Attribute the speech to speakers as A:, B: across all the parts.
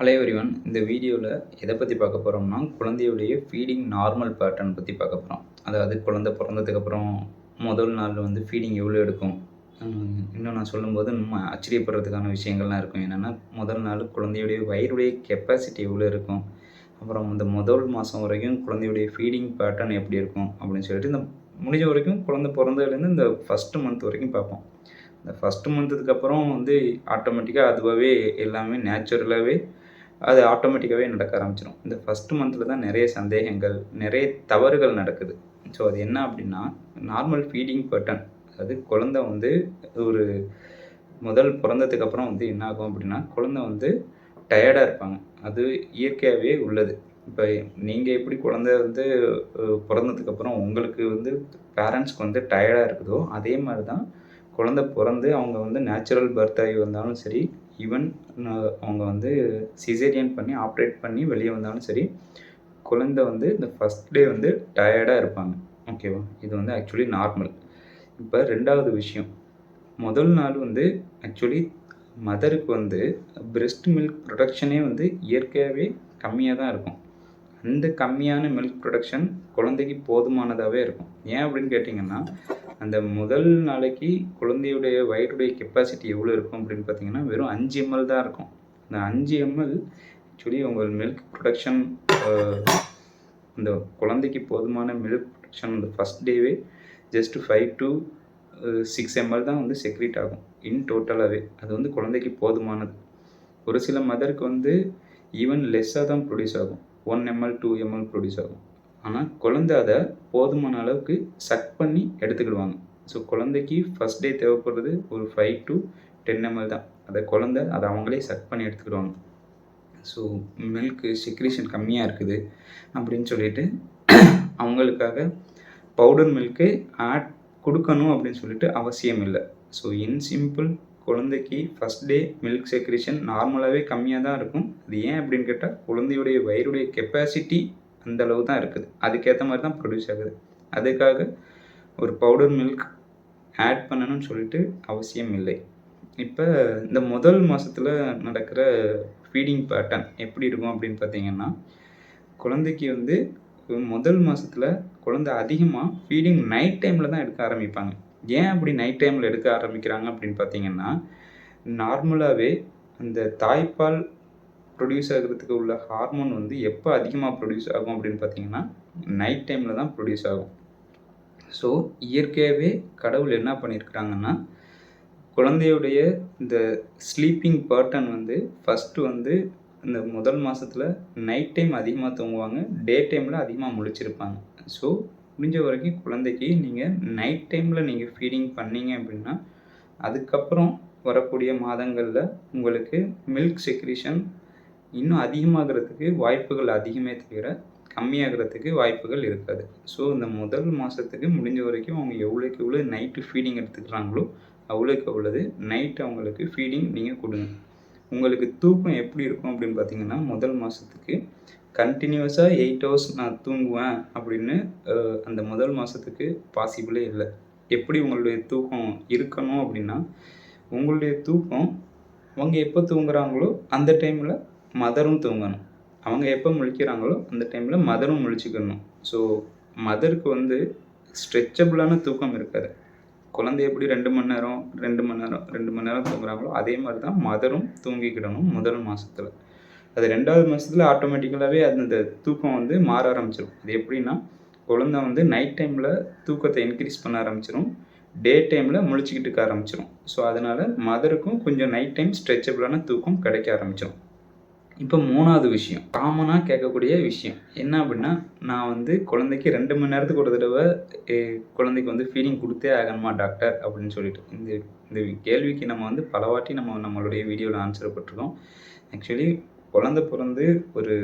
A: Hello everyone இந்த வீடியோவில் எதை பற்றி பார்க்க போகிறோம்னா குழந்தையுடைய ஃபீடிங் நார்மல் பேட்டர்ன் பற்றி பார்க்க போகிறோம் அதாவது குழந்தை பிறந்ததுக்கப்புறம் முதல் நாள் வந்து ஃபீடிங் எவ்வளோ எடுக்கும்? இன்னும் நான் சொல்லும்போது நம்ம ஆச்சரியப்படுறதுக்கான விஷயங்கள்லாம் இருக்கும். என்னென்னா முதல் நாள் குழந்தையுடைய வயிறுடைய கெப்பாசிட்டி எவ்வளோ இருக்கும்? அப்புறம் இந்த முதல் மாதம் வரைக்கும் குழந்தையுடைய ஃபீடிங் பேட்டர்ன் எப்படி இருக்கும்? அப்படின்னு சொல்லிட்டு இந்த முடிஞ்ச வரைக்கும் குழந்தை பிறந்ததுலேருந்து இந்த ஃபஸ்ட்டு மந்த் வரைக்கும் பார்ப்போம். இந்த ஃபஸ்ட்டு மந்த்துக்கு அப்புறம் வந்து ஆட்டோமேட்டிக்காக அதுவாகவே எல்லாமே நேச்சுரலாகவே அது ஆட்டோமேட்டிக்காகவே நடக்க ஆரம்பிச்சிடும் இந்த ஃபஸ்ட்டு மந்தில் தான் நிறைய சந்தேகங்கள் நிறைய தவறுகள் நடக்குது. ஸோ அது என்ன அப்படின்னா நார்மல் ஃபீடிங் பட்டன் அதாவது குழந்தை வந்து ஒரு முதல் பிறந்ததுக்கு அப்புறம் வந்து என்ன ஆகும் அப்படின்னா குழந்தை வந்து டயர்டாக இருப்பாங்க. அது இயற்கையாகவே உள்ளது. இப்போ நீங்கள் எப்படி குழந்தை வந்து பிறந்ததுக்கப்புறம் உங்களுக்கு வந்து பேரண்ட்ஸ்க்கு வந்து டயர்டாக இருக்குதோ அதே மாதிரி தான் குழந்தை பிறந்து அவங்க வந்து நேச்சுரல் பர்த் ஆகி வந்தாலும் சரி ஈவன் அவங்க வந்து சிசேரியன் பண்ணி ஆப்ரேட் பண்ணி வெளியே வந்தாலும் சரி குழந்தை வந்து இந்த ஃபஸ்ட் டே வந்து டயர்டாக இருப்பாங்க. ஓகேவா இது வந்து ஆக்சுவலி நார்மல் இப்போ ரெண்டாவது விஷயம். முதல் நாள் வந்து ஆக்சுவலி மதருக்கு வந்து பிரெஸ்ட் மில்க் ப்ரொடக்ஷனே வந்து இயற்கையாகவே கம்மியாக தான் இருக்கும். அந்த கம்மியான மில்க் ப்ரொடக்ஷன் குழந்தைக்கு போதுமானதாகவே இருக்கும். ஏன் அப்படின்னு கேட்டிங்கன்னா அந்த முதல் நாளைக்கு குழந்தையுடைய வயிறுடைய கெப்பாசிட்டி எவ்வளோ இருக்கும் அப்படின்னு பார்த்தீங்கன்னா வெறும் அஞ்சு எம்எல் தான் இருக்கும். அந்த அஞ்சு எம்எல் ஆக்சுவலி உங்கள் மில்க் ப்ரொடக்ஷன் அந்த குழந்தைக்கு போதுமான மில்க் ப்ரொடக்ஷன் அந்த ஃபஸ்ட் டேவே just five to six M L தான் வந்து செக்ரீட் ஆகும். இன் டோட்டலாகவே அது வந்து குழந்தைக்கு போதுமானது. ஒரு சில மதருக்கு வந்து ஈவன் லெஸ்ஸாக தான் ப்ரொடியூஸ் ஆகும். One M L two M L produce ஆகும். ஆனால் குழந்தை அதை போதுமான அளவுக்கு சக் பண்ணி எடுத்துக்கிடுவாங்க. ஸோ குழந்தைக்கு ஃபஸ்ட் டே தேவைப்படுறது ஒரு ஃபைவ் டு டென் எம்எல் தான். அதை குழந்தை அதை அவங்களே சக் பண்ணி எடுத்துக்கிடுவாங்க. ஸோ மில்க்கு செக்ரேஷன் கம்மியாக இருக்குது அப்படின்னு சொல்லிட்டு அவங்களுக்காக பவுடர் மில்க்கு ஆட் கொடுக்கணும் அப்படின்னு சொல்லிட்டு அவசியம் இல்லை. ஸோ இன் சிம்பிள் குழந்தைக்கு ஃபஸ்ட் டே மில்க் செக்ரேஷன் நார்மலாகவே கம்மியாக தான் இருக்கும். அது ஏன் அப்படின்னு கேட்டால் குழந்தையுடைய வயிறுடைய கெப்பாசிட்டி அந்த அளவு தான் இருக்குது. அதுக்கேற்ற மாதிரி தான் ப்ரொடியூஸ் ஆகுது. அதுக்காக ஒரு பவுடர் மில்க் ஆட் பண்ணணும்னு சொல்லிட்டு அவசியம் இல்லை. இப்போ இந்த முதல் மாதத்தில் நடக்கிற ஃபீடிங் பேட்டர்ன் எப்படி இருக்கும் அப்படின்னு பார்த்தீங்கன்னா குழந்தைக்கு வந்து முதல் மாதத்தில் குழந்தை அதிகமாக ஃபீடிங் நைட் டைமில் தான் எடுக்க ஆரம்பிப்பாங்க. ஏன் அப்படி நைட் டைமில் எடுக்க ஆரம்பிக்கிறாங்க அப்படின்னு பார்த்தீங்கன்னா நார்மலாகவே அந்த தாய்ப்பால் ப்ரொடியூஸ் ஆகிறதுக்கு உள்ள ஹார்மோன் வந்து எப்போ அதிகமாக ப்ரொடியூஸ் ஆகும் அப்படின்னு பார்த்தீங்கன்னா நைட் டைமில் தான் ப்ரொடியூஸ் ஆகும். ஸோ இயற்கையாகவே கடவுள் என்ன பண்ணியிருக்கிறாங்கன்னா குழந்தையுடைய இந்த ஸ்லீப்பிங் பேட்டர்ன் வந்து ஃபஸ்ட்டு வந்து இந்த முதல் மாதத்தில் நைட் டைம் அதிகமாக தூங்குவாங்க டே டைமில் அதிகமாக முழிச்சிருப்பாங்க. ஸோ முடிஞ்ச வரைக்கும் குழந்தைக்கு நீங்கள் நைட் டைமில் நீங்கள் ஃபீடிங் பண்ணீங்க அப்படின்னா அதுக்கப்புறம் வரக்கூடிய மாதங்களில் உங்களுக்கு மில்க் செக்ரிஷன் இன்னும் அதிகமாகிறதுக்கு வாய்ப்புகள் அதிகமே தவிர கம்மியாகிறதுக்கு வாய்ப்புகள் இருக்காது. ஸோ இந்த முதல் மாதத்துக்கு முடிஞ்ச வரைக்கும் அவங்க எவ்வளோக்கு எவ்வளோ நைட்டு ஃபீடிங் எடுத்துக்கிறாங்களோ அவ்வளோக்கு அவ்வளோது நைட் அவங்களுக்கு ஃபீடிங் நீங்கள் கொடுங்க. உங்களுக்கு தூக்கம் எப்படி இருக்கும் அப்படின்னு பார்த்தீங்கன்னா முதல் மாதத்துக்கு கண்டினியூஸாக எயிட் ஹவர்ஸ் நான் தூங்குவேன் அப்படின்னு அந்த முதல் மாதத்துக்கு பாசிபிளே இல்லை. எப்படி உங்களுடைய தூக்கம் இருக்கணும் அப்படின்னா உங்களுடைய தூக்கம் அவங்க எப்போ தூங்குறாங்களோ அந்த டைமில் மதரும் தூங்கணும். அவங்க எப்போ முழிக்கிறாங்களோ அந்த டைமில் மதரும் முழிச்சுக்கணும். ஸோ மதருக்கு வந்து ஸ்ட்ரெச்சபிளான தூக்கம் இருக்காது. குழந்தை எப்படி ரெண்டு மணி நேரம் ரெண்டு மணி நேரம் ரெண்டு மணி நேரம் தூங்குறாங்களோ அதே மாதிரி தான் மதரும் தூங்கிக்கிடணும் முதல் மாதத்தில் அது ரெண்டாவது மாதத்தில் ஆட்டோமேட்டிக்கலாகவே அந்த தூக்கம் வந்து மாற ஆரம்பிச்சிடும் அது எப்படின்னா குழந்தை வந்து நைட் டைமில் தூக்கத்தை இன்க்ரீஸ் பண்ண ஆரம்பிச்சிடும் டே டைமில் முழிச்சிக்கிட்டு இருக்க ஆரம்பிச்சிடும் ஸோ அதனால் மதருக்கும் கொஞ்சம் நைட் டைம் ஸ்ட்ரெச்சபிளான தூக்கம் கிடைக்க ஆரம்பிச்சிடும் இப்போ மூணாவது விஷயம் காமனாக கேட்கக்கூடிய விஷயம். என்ன அப்படின்னா நான் வந்து குழந்தைக்கு ரெண்டு மணி நேரத்துக்கு ஒரு தடவை குழந்தைக்கு வந்து ஃபீடிங் கொடுத்தே ஆகணுமா டாக்டர் அப்படின்னு சொல்லிட்டு. இந்த இந்த கேள்விக்கு நம்ம வந்து பலவாட்டி நம்ம நம்மளுடைய வீடியோவில் ஆன்சர் பட்டிருக்கோம். ஆக்சுவலி குழந்தை பிறந்து ஒரு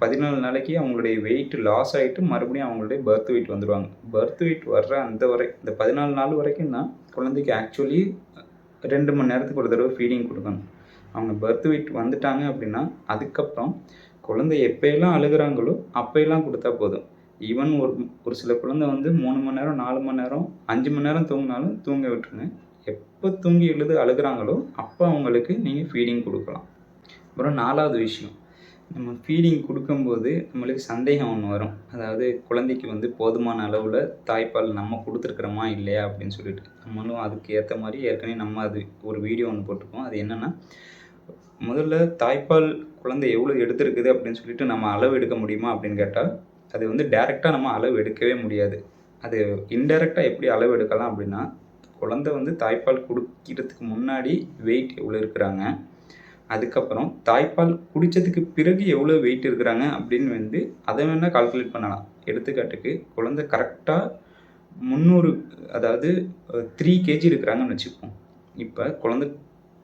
A: பதினாலு நாளைக்கு அவங்களுடைய வெயிட் லாஸ் ஆகிட்டு மறுபடியும் அவங்களுடைய பர்த் வெயிட் வந்துடுவாங்க. பர்த் வெயிட் வர்ற அந்த வரை இந்த பதினாலு நாள் வரைக்கும் தான் குழந்தைக்கு ஆக்சுவலி ரெண்டு மணி நேரத்துக்கு ஒரு தடவை ஃபீடிங் கொடுக்கணும். அவங்க பர்த் வெயிட் வந்துட்டாங்க அப்படின்னா அதுக்கப்புறம் குழந்தை எப்போயெல்லாம் அழுகிறாங்களோ அப்போயெல்லாம் கொடுத்தா போதும். ஈவன் ஒரு ஒரு சில குழந்தை வந்து மூணு மணி நேரம் நாலு மணி நேரம் அஞ்சு மணி நேரம் தூங்கினாலும் தூங்க விட்டுருங்க. எப்போ தூங்கி எழுது அழுகுறாங்களோ அப்போ அவங்களுக்கு நீங்கள் ஃபீடிங் கொடுக்கலாம். அப்புறம் நாலாவது விஷயம். நம்ம ஃபீடிங் கொடுக்கும்போது நம்மளுக்கு சந்தேகம் ஒன்று வரும். அதாவது குழந்தைக்கு வந்து போதுமான அளவில் தாய்ப்பால் நம்ம கொடுத்துருக்குறோமா இல்லையா அப்படின்னு சொல்லிட்டு. நம்மளும் அதுக்கு ஏற்ற மாதிரி ஏற்கனவே நம்ம அது ஒரு வீடியோ ஒன்று போட்டிருக்கோம். அது என்னென்னா முதல்ல தாய்ப்பால் குழந்தை எவ்வளோ எடுத்திருக்குது அப்படின்னு சொல்லிட்டு நம்ம அளவு எடுக்க முடியுமா அப்படின்னு கேட்டால் அது வந்து டைரெக்டாக நம்ம அளவு எடுக்கவே முடியாது. அது இன்டெரக்டாக எப்படி அளவு எடுக்கலாம் அப்படின்னா குழந்தை வந்து தாய்ப்பால் கொடுக்கிறதுக்கு முன்னாடி வெயிட் எவ்வளோ இருக்கிறாங்க அதுக்கப்புறம் தாய்ப்பால் குடித்ததுக்கு பிறகு எவ்வளோ வெயிட் இருக்கிறாங்க அப்படின்னு வந்து அதை வேணால் கால்குலேட் பண்ணலாம். எடுத்துக்காட்டுக்கு குழந்தை கரெக்டாக முந்நூறு அதாவது த்ரீ கேஜி இருக்கிறாங்கன்னு வச்சுப்போம். இப்போ குழந்தை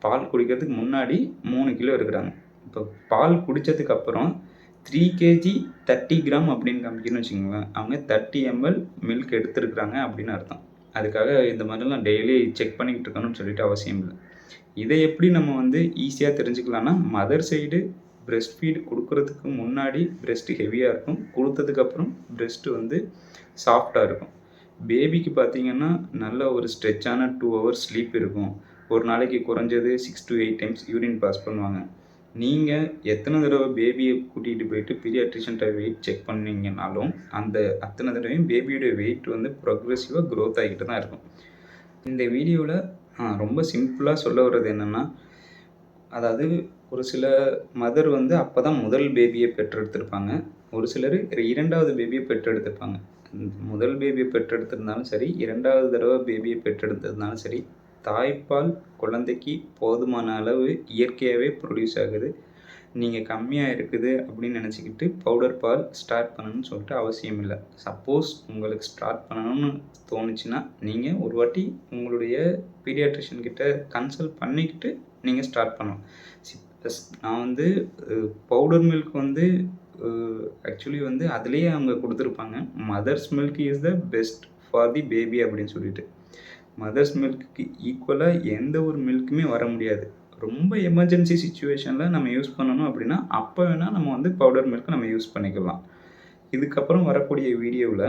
A: பால் குடிக்கிறதுக்கு முன்னாடி மூணு கிலோ இருக்கிறாங்க. இப்போ பால் குடித்ததுக்கு அப்புறம் த்ரீ கேஜி தேர்ட்டி கிராம் அப்படின்னு காமிக்கணும்னு வச்சுக்கோங்களேன். அவங்க தேர்ட்டி எம்எல் மில்க் எடுத்துருக்குறாங்க அப்படின்னு அர்த்தம். அதுக்காக இந்த மாதிரிலாம் டெய்லி செக் பண்ணிக்கிட்டு இருக்கணும்னு சொல்லிட்டு அவசியம் இல்லை. இதை எப்படி நம்ம வந்து ஈஸியாக தெரிஞ்சுக்கலாம்னா மதர் சைடு பிரெஸ்ட் ஃபீட் கொடுக்குறதுக்கு முன்னாடி பிரெஸ்ட் ஹெவியாக இருக்கும். கொடுத்ததுக்கப்புறம் பிரெஸ்ட்டு வந்து சாஃப்டாக இருக்கும். பேபிக்கு பார்த்தீங்கன்னா நல்ல ஒரு ஸ்ட்ரெச்சான டூ ஹவர்ஸ் ஸ்லீப் இருக்கும். ஒரு நாளைக்கு குறைஞ்சது six to eight times urine pass பண்ணுவாங்க. நீங்கள் எத்தனை தடவை பேபியை கூட்டிகிட்டு போயிட்டு பீரியாட்ரிஷன்ட்ட வெயிட் செக் பண்ணீங்கனாலும் அந்த அத்தனை தடவையும் பேபியோட வெயிட் வந்து ப்ரொக்ரெசிவாக க்ரோத் ஆகிட்டு தான் இருக்கும். இந்த வீடியோவில் ரொம்ப சிம்பிளாக சொல்ல வர்றது என்னென்னா அதாவது ஒரு சில மதர் வந்து அப்போ தான் முதல் பேபியை பெற்றெடுத்திருப்பாங்க. ஒரு சிலர் இரண்டாவது பேபியை பெற்றெடுத்திருப்பாங்க. முதல் பேபியை பெற்றெடுத்திருந்தாலும் சரி இரண்டாவது தடவை பேபியை பெற்றெடுத்திருந்தாலும் சரி தாய்ப்பால் குழந்தைக்கு போதுமான அளவு இயற்கையாகவே ப்ரொடியூஸ் ஆகுது. நீங்கள் கம்மியாக இருக்குது அப்படின்னு நினச்சிக்கிட்டு பவுடர் பால் ஸ்டார்ட் பண்ணணும்னு சொல்லிட்டு அவசியம் இல்லை. சப்போஸ் உங்களுக்கு ஸ்டார்ட் பண்ணணும்னு தோணுச்சுன்னா நீங்கள் ஒரு வாட்டி உங்களுடைய பீடியாட்ரிஷியன் கிட்ட கன்சல்ட் பண்ணிக்கிட்டு நீங்கள் ஸ்டார்ட் பண்ணலாம். நான் வந்து பவுடர் மில்க் வந்து ஆக்சுவலி வந்து அதுலேயே அவங்க கொடுத்துருப்பாங்க. Mother's milk is the best for the baby அப்படின்னு சொல்லிட்டு. மதர்ஸ் மில்க்கு ஈக்குவலாக எந்த ஒரு மில்க்குமே வர முடியாது. ரொம்ப எமர்ஜென்சி சுச்சுவேஷனில் நம்ம யூஸ் பண்ணணும் அப்படின்னா அப்போ வேணால் நம்ம வந்து பவுடர் மில்க் நம்ம யூஸ் பண்ணிக்கலாம். இதுக்கப்புறம் வரக்கூடிய வீடியோவில்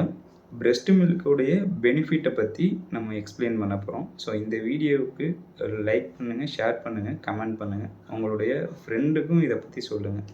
A: பிரெஸ்ட் மில்கோடைய பெனிஃபிட்டை பற்றி நம்ம எக்ஸ்பிளைன் பண்ண போகிறோம் ஸோ இந்த வீடியோவுக்கு லைக் பண்ணுங்கள் ஷேர் பண்ணுங்கள் கமெண்ட் பண்ணுங்கள் உங்களுடைய ஃப்ரெண்டுக்கும் இதை பற்றி சொல்லுங்கள்